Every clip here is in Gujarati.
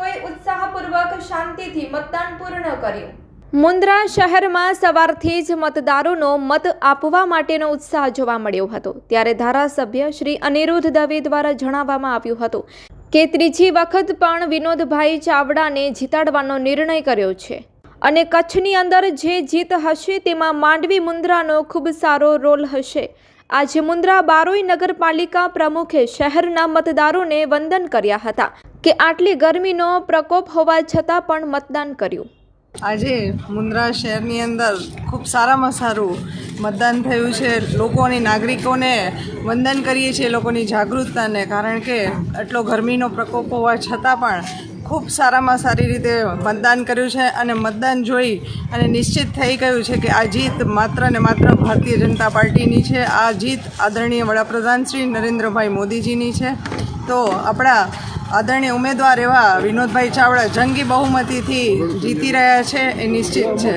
નાગરિકોએ ઉત્સાહપૂર્વક શાંતિથી મતદાન પૂર્ણ કર્યું. મુન્દ્રા શહેરમાં સવારથી જ મતદારોનો મત આપવા માટેનો ઉત્સાહ જોવા મળ્યો હતો. ત્યારે ધારાસભ્ય શ્રી અનિરુદ્ધ દવે દ્વારા જણાવવામાં આવ્યું હતું કે ત્રીજી વખત પણ વિનોદભાઈ ચાવડાને જીતાડવાનો નિર્ણય કર્યો છે અને કચ્છની અંદર જે જીત હશે તેમાં માંડવી મુન્દ્રાનો ખૂબ સારો રોલ હશે. આજે મુન્દ્રા બારોઈ નગરપાલિકા પ્રમુખે શહેરના મતદારોને વંદન કર્યા હતા કે આટલી ગરમીનો પ્રકોપ હોવા છતાં પણ મતદાન કર્યું. આજે મુન્દ્રા શહેરની અંદર ખૂબ સારામાં સારું મતદાન થયું છે. લોકોની નાગરિકોને વંદન કરીએ છીએ, લોકોની જાગૃતતાને, કારણ કે આટલો ગરમીનો પ્રકોપ હોવા છતાં પણ ખૂબ સારામાં સારી રીતે મતદાન કર્યું છે અને મતદાન જોઈ અને નિશ્ચિત થઈ ગયું છે કે આ જીત માત્ર ને માત્ર ભારતીય જનતા પાર્ટીની છે. આ જીત આદરણીય વડાપ્રધાન શ્રી નરેન્દ્રભાઈ મોદીજીની છે. તો આપણા આદરણીય ઉમેદવાર એવા વિનોદભાઈ ચાવડા જંગી બહુમતીથી જીતી રહ્યા છે એ નિશ્ચિત છે.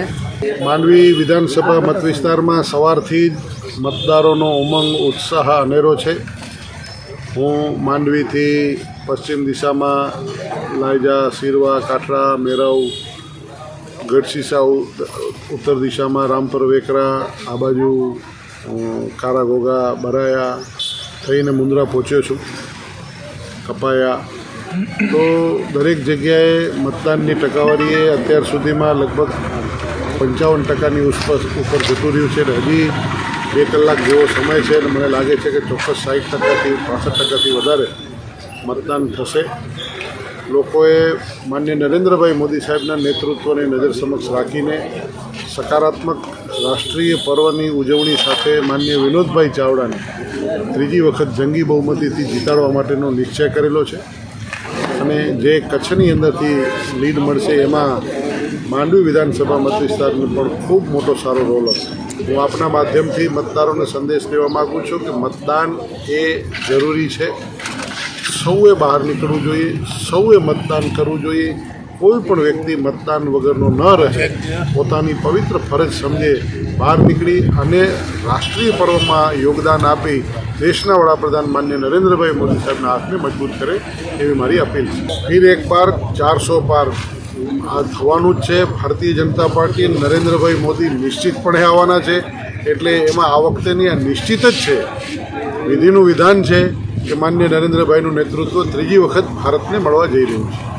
માંડવી વિધાનસભા મતવિસ્તારમાં સવારથી જ મતદારોનો ઉમંગ, ઉત્સાહ, અનેરો છે. હું માંડવીથી પશ્ચિમ દિશામાં લાયજા સિરવા કાઠરા, મેરવ ગઢશીસા ઉત્તર દિશામાં રામપર, વેકરા, આ બાજુ કારાગોગા, બરાયા થઈને મુંદ્રા પહોંચ્યો છું, કપાયા. તો દરેક જગ્યાએ મતદાનની ટકાવારી એ અત્યાર સુધીમાં લગભગ પંચાવન ટકાની ઉપર જતું રહ્યું છે હજી બે કલાક જેવો સમય છે અને મને લાગે છે કે ચોક્કસ સાઠ ટકાથી, પાસઠ ટકાથી વધારે મતદાન થશે. લોકોએ માન્ય નરેન્દ્રભાઈ મોદી સાહેબના નેતૃત્વને નજર સમક્ષ રાખીને સકારાત્મક રાષ્ટ્રીય પર્વની ઉજવણી સાથે માન્ય વિનોદભાઈ ચાવડાને ત્રીજી વખત જંગી બહુમતીથી જીતાડવા માટેનો નિશ્ચય કરેલો છે. અને જે કચ્છની અંદરથી લીડ મળશે એમાં માંડવી વિધાનસભા મત પણ ખૂબ મોટો સારો રોલ હશે. હું આપના માધ્યમથી મતદારોને સંદેશ દેવા માગું છું કે મતદાન એ જરૂરી છે. સૌએ બહાર નીકળવું જોઈએ, સૌએ મતદાન કરવું જોઈએ. કોઈ પણ વ્યક્તિ મતદાન વગરનો ન રહે, પોતાની પવિત્ર ફરજ સમજે બહાર નીકળી અને રાષ્ટ્રીય પર્વમાં યોગદાન આપી દેશના વડાપ્રધાન માન્ય નરેન્દ્રભાઈ મોદી સાહેબના હાથને મજબૂત કરે એવી મારી અપીલ છે. ફિર એક બાર ચારસો પાર આ થવાનું જ છે. ભારતીય જનતા પાર્ટી નરેન્દ્રભાઈ મોદી નિશ્ચિતપણે આવવાના છે. એટલે એમાં આ વખતેની આ નિશ્ચિત જ છે. વિધિનું વિધાન છે કે માન્ય નરેન્દ્રભાઈનું નેતૃત્વ ત્રીજી વખત ભારતને મળવા જઈ રહ્યું છે.